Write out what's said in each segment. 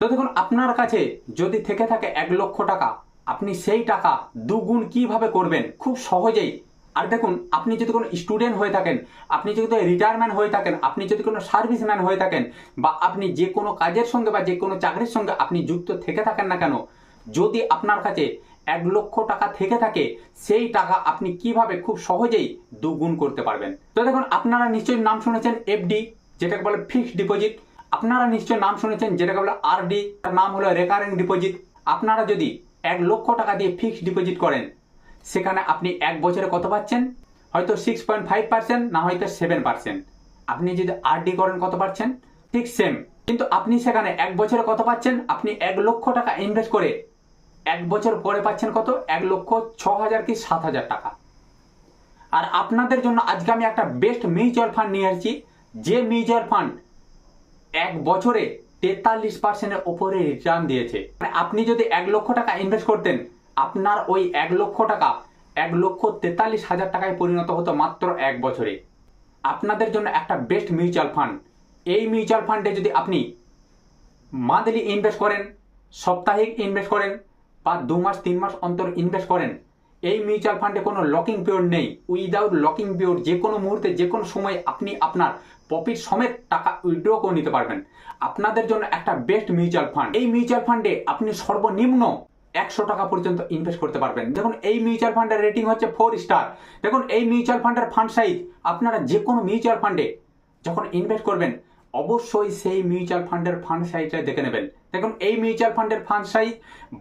তো দেখুন, আপনার কাছে যদি থেকে থাকে এক লক্ষ টাকা, আপনি সেই টাকা দুগুণ কীভাবে করবেন? খুব সহজেই। আর দেখুন, আপনি যদি কোনো স্টুডেন্ট হয়ে থাকেন, আপনি যদি রিটায়ারমেন্ট হয়ে থাকেন, আপনি যদি কোনো সার্ভিসম্যান হয়ে থাকেন, বা আপনি যে কোনো কাজের সঙ্গে বা যে কোনো চাকরির সঙ্গে আপনি যুক্ত থেকে থাকেন না কেন, যদি আপনার কাছে এক লক্ষ টাকা থেকে থাকে, সেই টাকা আপনি কীভাবে খুব সহজেই দুগুণ করতে পারবেন? তো দেখুন, আপনারা নিশ্চয়ই নাম শুনেছেন এফডি যেটাকে বলে ফিক্সড ডিপোজিট আপনারা নিশ্চয়ই নাম শুনেছেন, যেটাকে বলে আরডি তার নাম হলো রেকারিং ডিপোজিট আপনারা যদি এক লক্ষ টাকা দিয়ে ফিক্সড ডিপোজিট করেন, সেখানে আপনি এক বছরে কত পাচ্ছেন? হয়তো সিক্স পয়েন্ট ফাইভ পার্সেন্ট না হয়তো সেভেন পার্সেন্ট আপনি যদি আরডি করেন, কত পাচ্ছেন? ঠিক সেম কিন্তু আপনি সেখানে এক বছরে কত পাচ্ছেন? আপনি এক লক্ষ টাকা ইনভেস্ট করে এক বছর পরে পাচ্ছেন কত? এক লক্ষ ছ হাজার কি সাত হাজার টাকা। আর আপনাদের জন্য আজকে আমি একটা বেস্ট মিউচুয়াল ফান্ড নিয়ে আসছি। যে মিউচুয়াল ফান্ড এক বছরে তেতাল্লিশ পার্সেন্টের ওপরে রিটার্ন দিয়েছে। মানে আপনি যদি এক লক্ষ টাকা ইনভেস্ট করতেন, আপনার ওই এক লক্ষ টাকা এক লক্ষ তেতাল্লিশ হাজার টাকায় পরিণত হতো মাত্র এক বছরে। আপনাদের জন্য একটা বেস্ট মিউচুয়াল ফান্ড এই মিউচুয়াল ফান্ডে যদি আপনি মান্থলি ইনভেস্ট করেন, সাপ্তাহিক ইনভেস্ট করেন, বা দু মাস, তিন মাস অন্তর ইনভেস্ট করেন, এই মিউচুয়াল ফান্ডে কোনো লকিং পিরিয়ড নেই। উইদাউট লকিং পিরিয়ড যে কোনো মুহূর্তে যে কোনো সময় আপনি আপনার প্রফিট সমেত টাকা উইথড্র করে নিতে পারবেন। আপনাদের জন্য একটা বেস্ট মিউচুয়াল ফান্ড এই মিউচুয়াল ফান্ডে আপনি সর্বনিম্ন একশো টাকা পর্যন্ত ইনভেস্ট করতে পারবেন। দেখুন, এই মিউচুয়াল ফান্ডের রেটিং হচ্ছে ফোর স্টার দেখুন, এই মিউচুয়াল ফান্ডের ফান্ড সাইজ আপনারা যে কোনো মিউচুয়াল ফান্ডে যখন ইনভেস্ট করবেন, অবশ্যই সেই মিউচুয়াল ফান্ডের ফান্ড সাইজটা দেখে নেবেন। দেখুন, এই মিউচুয়াল ফান্ডের ফান্ড সাইজ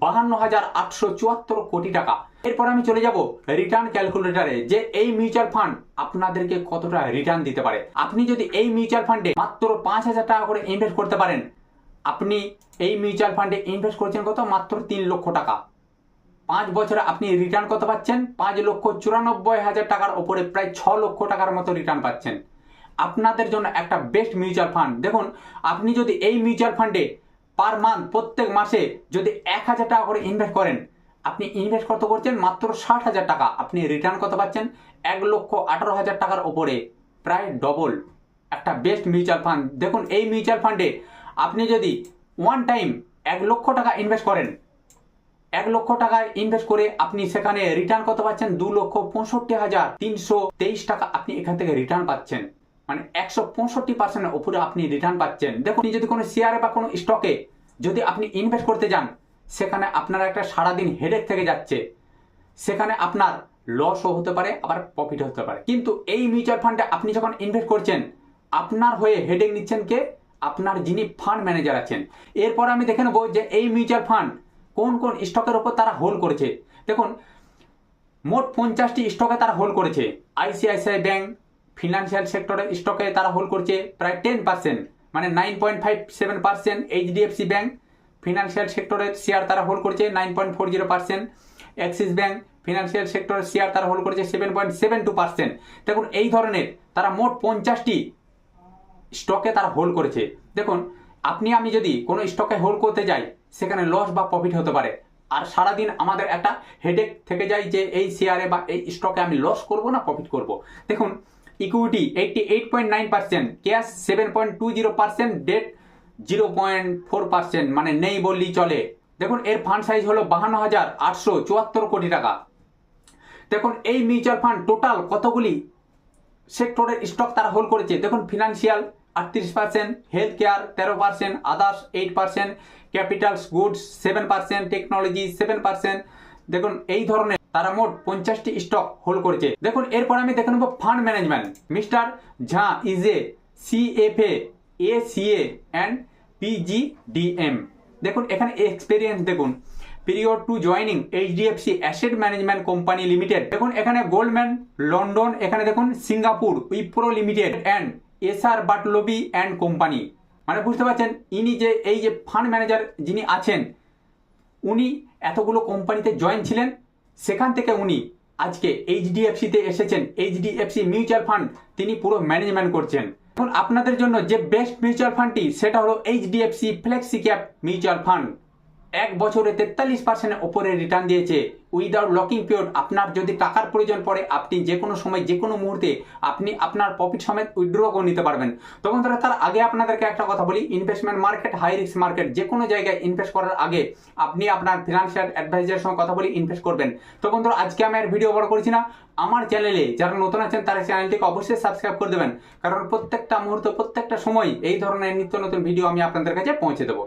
বাহান্ন হাজার আটশো চুয়াত্তর কোটি টাকা। এরপর আমি চলে যাব রিটার্ন ক্যালকুলেটারে যে এই মিউচুয়াল ফান্ড আপনাদেরকে কতটা রিটার্ন দিতে পারে। আপনি যদি এই মিউচুয়াল ফান্ডে মাত্র পাঁচ হাজার টাকা করে ইনভেস্ট করতে পারেন, আপনি এই মিউচুয়াল ফান্ডে ইনভেস্ট করছেন কত? মাত্র তিন লক্ষ টাকা। পাঁচ বছরে আপনি রিটার্ন কত পাচ্ছেন? পাঁচ লক্ষ চুরানব্বই হাজার টাকার ওপরে প্রায় ছ লক্ষ টাকার মতো রিটার্ন পাচ্ছেন। আপনাদের জন্য একটা বেস্ট মিউচুয়াল ফান্ড দেখুন, আপনি যদি এই মিউচুয়াল ফান্ডে পার মান্থ প্রত্যেক মাসে যদি এক হাজার টাকা করে ইনভেস্ট করেন, আপনি ইনভেস্ট কত করছেন? মাত্র ষাট হাজার টাকা। আপনি রিটার্ন কত পাচ্ছেন? এক লক্ষ আঠারো হাজার টাকার ওপরে প্রায় ডবল একটা বেস্ট মিউচুয়াল ফান্ড দেখুন, এই মিউচুয়াল ফান্ডে আপনি যদি ওয়ান টাইম এক লক্ষ টাকা ইনভেস্ট করেন, এক লক্ষ টাকা ইনভেস্ট করে আপনি সেখানে রিটার্ন কত পাচ্ছেন? দু লক্ষ পঁয়ষট্টি হাজার তিনশো তেইশ টাকা আপনি এখান থেকে রিটার্ন পাচ্ছেন। মানে একশো পঁয়ষট্টি পার্সেন্টের উপরে আপনি রিটার্ন পাচ্ছেন। দেখুন যদি কোনো শেয়ারে বা কোনো স্টকে যদি আপনি ইনভেস্ট করতে যান, সেখানে আপনার একটা সারাদিন হেডেক থেকে যাচ্ছে। সেখানে আপনার লসও হতে পারে, আবার প্রফিট হতে পারে। কিন্তু এই মিউচুয়াল ফান্ডে আপনি যখন ইনভেস্ট করছেন, আপনার হয়ে হেডেক নিচ্ছেন কে? আপনার যিনি ফান্ড ম্যানেজার আছেন। এরপর আমি দেখে নেব যে এই মিউচুয়াল ফান্ড কোন কোন স্টকের উপর তারা হোল্ড করেছে। দেখুন, মোট পঞ্চাশটি স্টকে তারা হোল্ড করেছে। আইসিআইসিআই ব্যাংক ফিনান্সিয়াল সেক্টরের স্টকে তারা হোল্ড করছে প্রায় টেন পার্সেন্ট মানে nine point five seven percent HDFC bank financial সেক্টরের শেয়ার তারা হোল্ড করছে nine point four zero percent Axis bank financial সেক্টরের শেয়ার তারা হোল্ড করেছে seven point seven two percent দেখুন, এই ধরনের তারা মোট পঞ্চাশটি স্টকে তারা হোল্ড করেছে। দেখুন, আপনি, আমি যদি কোনো স্টকে হোল্ড করতে যাই, সেখানে লস বা প্রফিট হতে পারে। আর সারাদিন আমাদের একটা হেডেক থেকে যায় যে এই শেয়ারে বা এই স্টকে আমি লস করব না প্রফিট করব? দেখুন equity eighty eight point nine percent cash seven point two zero percent debt zero point four percent মানে নেই বললেই চলে। দেখুন, এর ফান্ড সাইজ হলো বাহান্ন হাজার আটশো চুয়াত্তর কোটি টাকা। দেখুন, এই মিউচুয়াল ফান্ড টোটাল কতগুলি সেক্টরের স্টক তারা হোল্ড করেছে? দেখুন ফিনান্সিয়াল আটত্রিশ পার্সেন্ট হেলথ কেয়ার তেরো percent others eight percent capitals goods seven percent technology seven percent দেখুন, এই ধরনের তারা মোট পঞ্চাশটি স্টক হোল্ড করেছে। দেখুন, এরপর আমি দেখে নেব fund management. Mister Jha is a CFA a CA and PGDM দেখুন, এখানে এক্সপেরিয়েন্স দেখুন। Period to joining HDFC asset management company limited দেখুন, এখানে গোল্ডম্যান লন্ডন এখানে দেখুন Singapore Wipro limited and SR Batliboi and company মানে বুঝতে পারছেন, ইনি যে, এই যে ফান্ড ম্যানেজার যিনি আছেন, উনি এতগুলো কোম্পানিতে জয়েন ছিলেন সেখান থেকে উনি আজকে এইচডিএফসিতে এসেছেন। এইচডিএফসি মিউচুয়াল ফান্ড তিনি পুরো ম্যানেজমেন্ট করছেন। এখন আপনাদের জন্য যে বেস্ট মিউচুয়াল ফান্ডটি সেটা হলো HDFC flexi cap mutual fund এক বছরে তেতাল্লিশ পার্সেন্টের ওপরে রিটার্ন দিয়েছে। উইদাউট লকিং পিরিয়ড আপনার যদি টাকার প্রয়োজন পড়ে, আপনি যে কোনো সময়, যে কোনো মুহূর্তে আপনি আপনার প্রফিট সমেত উইথড্র করে নিতে পারবেন। তখন ধরে তার আগে আপনাদেরকে একটা কথা বলি। Investment market high risk market যে কোনো জায়গায় ইনভেস্ট করার আগে আপনি আপনার ফিনান্সিয়াল অ্যাডভাইজারের সঙ্গে কথা বলে ইনভেস্ট করবেন। তখন ধরো আজকে আমি আর ভিডিও বড় করছি না। আমার চ্যানেলে যারা নতুন আছেন, তারা চ্যানেলটিকে অবশ্যই সাবস্ক্রাইব করে দেবেন। কারণ প্রত্যেকটা মুহূর্ত, প্রত্যেকটা সময় এই ধরনের নিত্য নতুন ভিডিও আমি আপনাদের কাছে পৌঁছে দেবো।